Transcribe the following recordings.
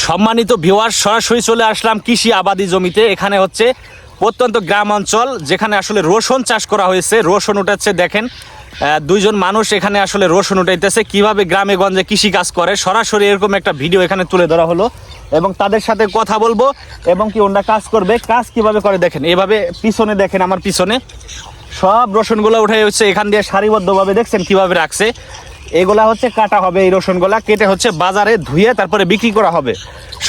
সম্মানিত ভিউয়ার সরাসরি চলে আসলাম কৃষি আবাদি জমিতে। এখানে হচ্ছে প্রত্যন্ত গ্রাম অঞ্চল যেখানে আসলে রসুন চাষ করা হয়েছে। রসুন উঠাচ্ছে, দেখেন দুইজন মানুষ এখানে আসলে রসুন উঠাইতেছে। কীভাবে গ্রামে গঞ্জে কৃষি কাজ করে, সরাসরি এরকম একটা ভিডিও এখানে তুলে ধরা হলো। এবং তাদের সাথে কথা বলব, এবং কি ওনারা কাজ করবে, কাজ কীভাবে করে, দেখেন, এভাবে পিছনে দেখেন আমার পিছনে। সব রসুনগুলো উঠে হচ্ছে, এখান দিয়ে সারিবদ্ধভাবে, দেখছেন কীভাবে রাখছে। এগুলা হচ্ছে কাটা হবে এই রসুনগুলা কেটে হচ্ছে বাজারে ধুয়ে তারপরে বিক্রি করা হবে।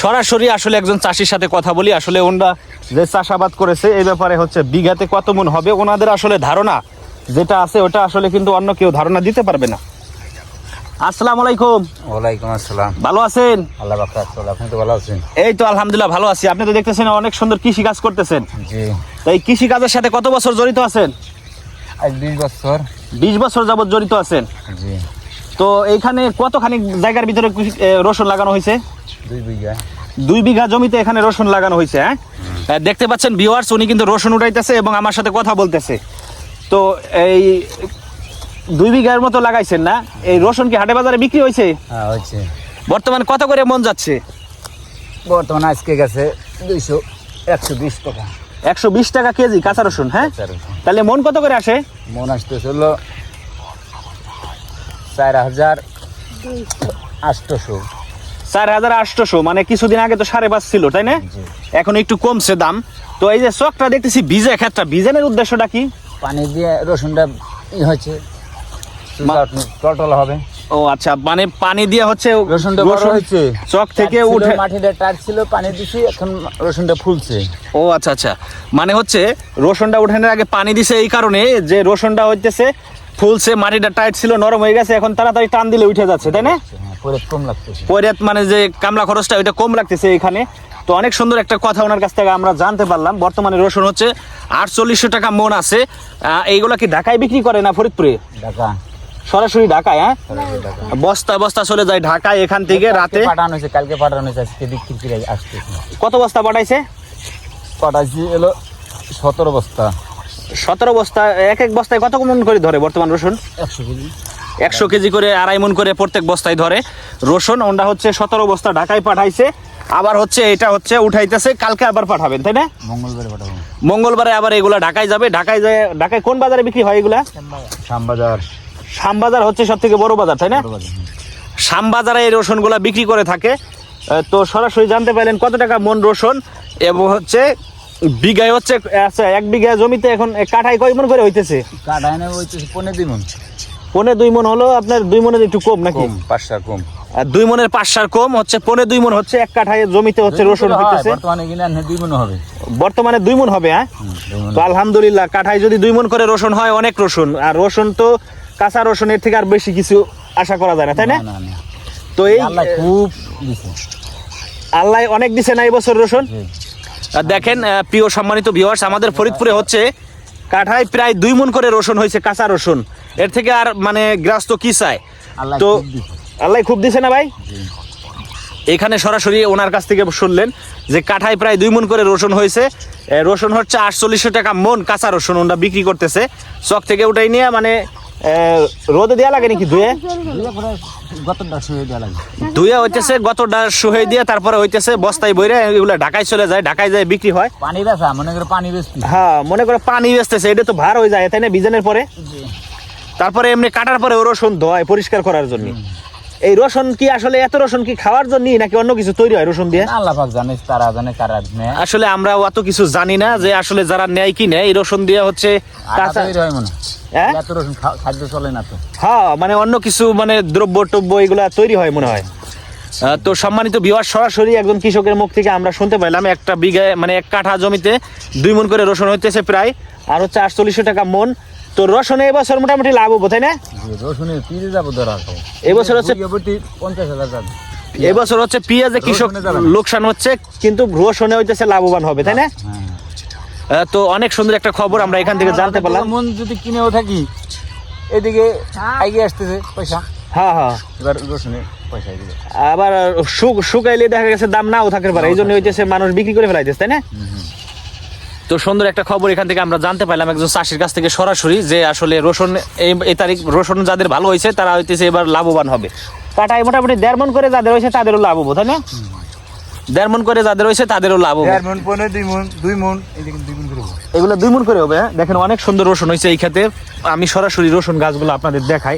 সরাসরি আসলে একজন চাষির সাথে কথা বলি আসলে ওনারা যে চাষাবাদ করেছে এই ব্যাপারে হচ্ছে বিঘাতে কত মন হবে ওনাদের আসলে ধারণা যেটা আছে ওটা আসলে কিন্তু অন্য কেউ ধারণা দিতে পারবে না। আসসালামু আলাইকুম। ওয়ালাইকুম আসসালাম। ভালো আছেন? আল্লাহ বাকা আপনি তো ভালো আছেন? এই তো আলহামদুলিল্লাহ ভালো আছি। আপনি তো দেখতেছেন অনেক সুন্দর কৃষি কাজ করতেছেন। জি। এই কৃষি কাজের সাথে কত বছর জড়িত আছেন? আজ বিশ বছর। বিশ বছর যাবত জড়িত আছেন। জি। তো এইখানে কতখানি জায়গার ভিতরে রসুন লাগানো হয়েছে? দুই বিঘা। দুই বিঘা জমিতে এখানে রসুন লাগানো হয়েছে হ্যাঁ? দেখতে পাচ্ছেন ভিউয়ার্স উনি কিন্তু রসুন উঠাইতেছে এবং আমার সাথে কথা বলতেছে। তো এই দুই বিঘার মতো লাগাইছেন না? এই রসুন কি হাটে বাজারে বিক্রি হয়েছে? হ্যাঁ বর্তমানে কত করে মন যাচ্ছে? বর্তমানে আজকে গেছে দুইশো একশো বিশ টাকা। একশো বিশ টাকা কেজি কাঁচা রসুন হ্যাঁ? তাহলে মন কত করে আসে? মন আসতেছে হলো চার হাজার আটশোশো চার হাজার আটশোশো মানে কিছুদিন আগে তো সাড়ে পাঁচ ছিল তাই না? এখন একটু কমছে দাম। তো এই যে চকটা দেখতেছি ভিজে ক্ষেতটা। ভিজেনের উদ্দেশ্যটা কি? পানি দিয়ে রসুনটা ই টটল হবে। ও আচ্ছা মানে পানি দিয়ে হচ্ছে রসুনটা বড় হয়েছে। চক থেকে উঠে মাটিটা টাইট ছিল পানি দিছি এখন রসুনটা ফুলছে। ও আচ্ছা আচ্ছা। মানে হচ্ছে রসুনটা উঠানোর আগে পানি দিছে এই কারণে যে রসুনটা হইতেছে ফুলছে মাটিটা টাইট ছিল নরম হয়ে গেছে এখন তাড়াতাড়ি টান দিলে উঠে যাচ্ছে তাই না? হ্যাঁ কম লাগতেছে। পৈরাত মানে যে কামলা খরচটা ওইটা কম লাগতেছে এখানে। তো অনেক সুন্দর একটা কথা ওনার কাছ থেকে আমরা জানতে পারলাম। বর্তমানে রসুন হচ্ছে আটচল্লিশশো টাকা মন আছে। এইগুলা কি ঢাকায় বিক্রি করে না ফরিদপুরে? ঢাকা। সরাসরি ঢাকায় হ্যাঁ? বস্তা বস্তা চলে যায় ঢাকায় এখান থেকে রাতে। পাঠানো হয়েছে কালকে পাঠানো হয়েছে আজকে বিক্রি করে আসতেছে। কত বস্তা পাঠাইছে? পাঠাইছি এলো সতেরো বস্তা। সতেরো বস্তা এক এক বস্তায় কত মন করে ধরে বর্তমান রসুন? একশো কেজি। একশো কেজি করে আড়াই মন করে প্রত্যেক বস্তায় ধরে। রসুন ওটা হচ্ছে সতেরো বস্তা ঢাকায় পাঠাইছে। আবার হচ্ছে এটা হচ্ছে উঠাইতেছে কালকে আবার পাঠাবেন তাই না? মঙ্গলবারে পাঠাবো। মঙ্গলবারে আবার এগুলা ঢাকায় যাবে। ঢাকায় যায় ঢাকায় কোন বাজারে বিক্রি হয় এগুলা? শ্যামবাজার। শ্যামবাজার হচ্ছে সব থেকে বড় বাজার তাই না? শ্যামবাজারে এই রসুনগুলা বিক্রি করে থাকে। তো সরাসরি জানতে পারলেন কত টাকা মন রসুন। এবং হচ্ছে বিঘায় হচ্ছে আচ্ছা এক বিঘা জমিতে এখন কাঠায় কয় মন করে হইতেছে? কাটায় না ওই তো পনেরো দিন পনে দুই মন হলো আপনার দুই মনের একটু কম নাকি? কম পাঁচটা কম। আর দুই মনের পাঁচ সার কম হচ্ছে পনে দুই মন হচ্ছে এক কাঠায় জমিতে হচ্ছে রসুন হইতেছে। বর্তমানে কিনে দুই মনে হবে। বর্তমানে দুই মন হবে হ্যাঁ? দুই। তো আলহামদুলিল্লাহ কাঠায় যদি দুই মন করে রসুন হয় অনেক রসুন। আর রসুন তো কাঁচা রসুনের থেকে আর বেশি কিছু আশা করা যায় না তাই না। তো এই আল্লাহ খুব আল্লাহ অনেক দিছে না এই বছর রসুন? দেখেন প্রিয় সম্মানিত ভিউয়ার্স আমাদের ফরিদপুরে হচ্ছে কাঠায় প্রায় দুই মন করে রসুন হয়েছে কাঁচা রসুন। এর থেকে আর মানে গ্রাস্ত কি চায় তো আল্লাহ খুব দিছে না ভাই? এখানে সরাসরি ওনার কাছ থেকে শুনলেন যে কাঠায় প্রায় দুই মন করে রসুন হয়েছে। রসুন হচ্ছে আটচল্লিশশো টাকা মন কাঁচা রসুন ওনারা বিক্রি করতেছে। চক থেকে উঠাই নিয়ে মানে রোদে দেওয়া লাগে নাকি ধুয়ে? ধুয়ে হইতেছে গতটা শুহে দিয়ে তারপরে হইতেছে বস্তায় বইরে এগুলো ঢাকায় চলে যায় ঢাকায় যায় বিক্রি হয়। পানি বেচা মনে করে পানি বেচতি হ্যাঁ মনে করে পানি বেচতেছে এটা তো ভার হয়ে যায় তাই না বিজানের পরে? তারপরে এমনি কাটার পরে ও রসুন ধোয় পরিষ্কার করার জন্য। এই রসুন কি আসলে এত রসুন কি খাওয়ার জন্য নাকি অন্য কিছু তৈরি হয় রসুন দিয়ে? আল্লাহ পাক জানে তারা জানে কারা নেয়। আসলে আমরা অত কিছু জানি না যে আসলে যারা নেয় কি নেয়। এই রসুন দিয়ে হচ্ছে কাঁচা হয় মনে হয়। এত রসুন খাদ্য চলে না তো। মানে অন্য কিছু মানে দ্রব্য টব্য এগুলা তৈরি হয় মনে হয়। তো সম্মানিত বিবাহ সরাসরি একজন কৃষকের মুখ থেকে আমরা শুনতে পাইলাম একটা বিঘায় মানে এক কাঠা জমিতে দুই মন করে রসুন হইতেছে প্রায়। আর হচ্ছে আটচল্লিশশো টাকা মন। তো রসুনে এবছর মোটামুটি লাভ হব তাই না? জি, রসুনের যাব ধরা এবছর হচ্ছে পঞ্চাশ হাজার এবছর হচ্ছে পেঁয়াজে কৃষক রসুনে। লোকসান হচ্ছে কিন্তু রসুনে হইতেছে লাভবান হবে তাই না? হ্যাঁ তো অনেক সুন্দর একটা খবর আমরা এখান থেকে জানতে পারলাম। মন যদি কিনেও থাকি এদিকে আগে আসতেছে পয়সা। হ্যাঁ হ্যাঁ। এবার রসুনে আবার শুক শুকাইলে দেখা গেছে দাম নাও থাকতে পারে এই জন্য হইতেছে মানুষ বিক্রি করে ফেলাইতেছে তাই না? তো সুন্দর একটা খবর এখান থেকে আমরা জানতে পারলাম একজন চাষির কাছ থেকে সরাসরি যে আসলে রসুন এই তারিখ রসুন যাদের ভালো হয়েছে তারা হইতেছে এবার লাভবান হবে কাটাই মোটামুটি দেড় মন করে যাদের হয়েছে তাদেরও লাভ হব তাই না দেড় মন করে যাদের হয়েছে তাদেরও লাভ হবে দেড় মন পনেরো দুই মন দুই মন মন। এগুলো দুই মন করে হবে হ্যাঁ? দেখেন অনেক সুন্দর রসুন হয়েছে এই ক্ষেতে আমি সরাসরি রসুন গাছগুলো আপনাদের দেখাই।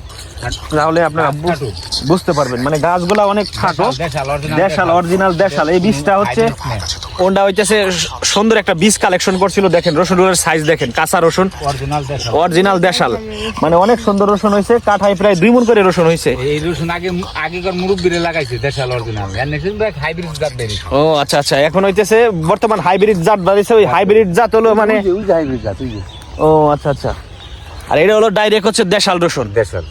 তাহলে আপনারা বুঝতে পারবেন। মানে গাছগুলো অনেক খাটো। দেশাল, অরিজিনাল দেশাল। এই বীজটা হচ্ছে ওনটা হইতেছে সুন্দর একটা বীজ কালেকশন করছিল দেখেন রসুনের সাইজ দেখেন কাঁচা রসুন। অরিজিনাল দেশাল। মানে অনেক সুন্দর রসুন হয়েছে কাঠায় প্রায় দুই মন করে রসুন হয়েছে এই রসুন আগে আগেকার মুরব্বীরে লাগাইছে দেশাল অরিজিনাল এর নেক্সট ব্যাগ হাইব্রিড জাত ও আচ্ছা আচ্ছা। এখন হইতেছে বর্তমান হাইব্রিড জাত বাড়িছে ওই হাইব্রিড জাত হলো মানে ওই hybrid জাত, ওই যে। ও আচ্ছা আচ্ছা। আর এটা হলো ডাইরেক্ট হচ্ছে দেশাল রসুন। দেশাল।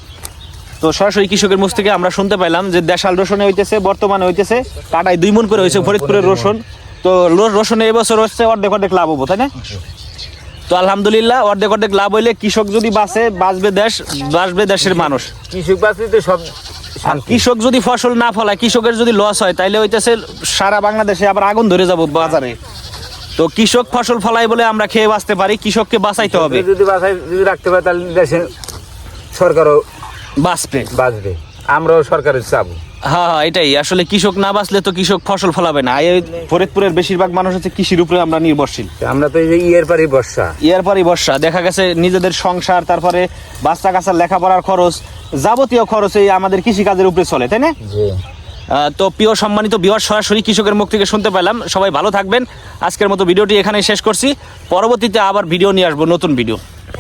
তো সরাসরি কৃষকের মুখ থেকে আমরা শুনতে পাইলাম যে দেশাল রসুনে হইতেছে বর্তমানে হইতেছে কাটায় দুই মন করে হয়েছে ফরিদপুরের রসুন। তো রসুনে এবছর হচ্ছে অর্ধেক অর্ধেক লাভ হব তাই না? তো আলহামদুলিল্লাহ অর্ধেক অর্ধেক লাভ হইলে কৃষক যদি বাঁচে বাঁচবে দেশ বাঁচবে দেশের মানুষ। কৃষক বাঁচলে তো সব আর কৃষক যদি ফসল না ফলায় কৃষকের যদি লস হয় তাইলে হইতেছে সারা বাংলাদেশে আবার আগুন ধরে যাব বাজারে। তো কৃষক ফসল ফলাই বলে আমরা খেয়ে বাঁচতে পারি কৃষককে বাঁচাইতে হবে। যদি বাঁচাই যদি রাখতে পারে তাহলে দেশে সরকারও বাঁচবে। বাঁচবে। আমরাও সরকারের চাবো। হ্যাঁ হ্যাঁ এটাই। আসলে কৃষক না বাঁচলে তো কৃষক ফসল ফলাবে না। এই ফরিদপুরের বেশিরভাগ মানুষ হচ্ছে কৃষির উপরে আমরা নির্ভরশীল। আমরা তো এই যে ইয়ের পারি বর্ষা। ইয়ার পরই বর্ষা। দেখা গেছে নিজেদের সংসার তারপরে বাচ্চা কাচ্চার লেখাপড়ার খরচ যাবতীয় খরচ এই আমাদের কৃষিকাজের উপরে চলে তাই না? তো প্রিয় সম্মানিত বিহার সরাসরি কৃষকের মুখ থেকে শুনতে পেলাম। সবাই ভালো থাকবেন। আজকের মতো ভিডিওটি এখানে শেষ করছি। পরবর্তীতে আবার ভিডিও নিয়ে আসব, নতুন ভিডিও।